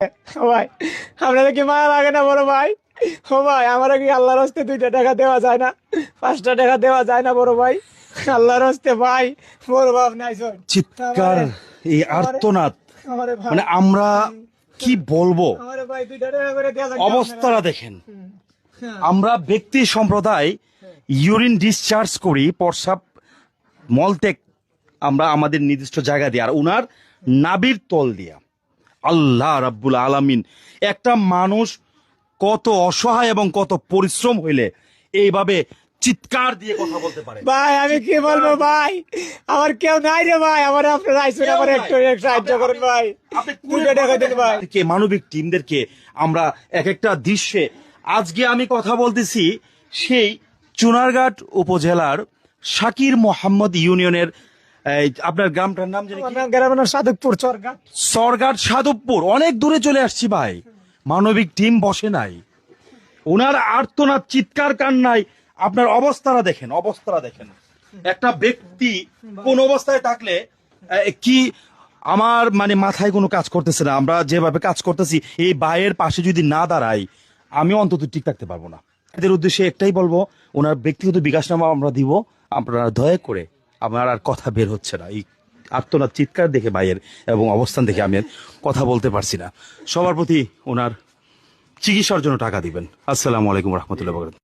ও ভাই আপনাদের কি মায়া লাগে না বড় ভাই? ও ভাই আমার কি আল্লাহর হস্তে দুইটা টাকা দেওয়া যায় না? পাঁচটা টাকা দেওয়া যায় না বড় ভাই? আল্লাহর হস্তে ভাই বড় বাপ নাই চিৎকার এই আর্তনাদ। মানে আমরা কি বলব? অবস্থাটা দেখেন। আমরা ব্যক্তি সম্প্রদায় ইউরিন ডিসচার্জ করি প্রসাব মলত্যাগ আমরা আমাদের নির্দিষ্ট জায়গা দিয়ে। আর উনার নাবির তল দিয়া। আল্লাহ রাব্বুল আলামিন। একটা মানুষ কত অসহায় এবং কত পরিশ্রম হইলে এইভাবে চিৎকার দিয়ে কথা বলতে পারে। ভাই আমি কি বলব ভাই? আমার কেউ নাই রে ভাই আমার আপনার আইসুন আমার একটু সাহায্য করেন ভাই। আপনি দুইটা টাকা দিন ভাই। কে মানবিক টিমদেরকে আমরা এক একটা দৃশ্যে। আজকে আমি কথা বলতেছি সেই চুনারঘাট উপজেলার শাকির মোহাম্মদ ইউনিয়নের আপনার গ্রামটার নাম নাম গ্রামের নাম সাধকপুর চরগা সরঘাট সাধবপুর অনেক দূরে চলে আসছি ভাই। মানবিক টিম বসে নাই। ওনার আর্তনাদ চিৎকার কান্নায় আপনার অবস্থাটা দেখেন অবস্থাটা দেখেন। একটা ব্যক্তি কোন অবস্থায় থাকলে কি আমার মানে মাথায় কোনো কাজ করতেছে না আমরা যেভাবে কাজ করতেছি এই ভাইয়ের পাশে যদি না দাঁড়াই আমি অন্তত ঠিক থাকতে পারব না। এদের উদ্দেশ্যে একটাই বলব ওনার ব্যক্তিগত বিকাশনামা আমরা দিব। আপনারা দয়া করে আমার আর কথা বের হচ্ছে না। এই আত্মনাথ চিৎকার দেখে ভাইয়ের এবং অবস্থান দেখে আমি কথা বলতে পারছি না। সবার প্রতি ওনার চিকিৎসার জন্য টাকা দিবেন। আসসালামু আলাইকুম রহমতুল্লাহ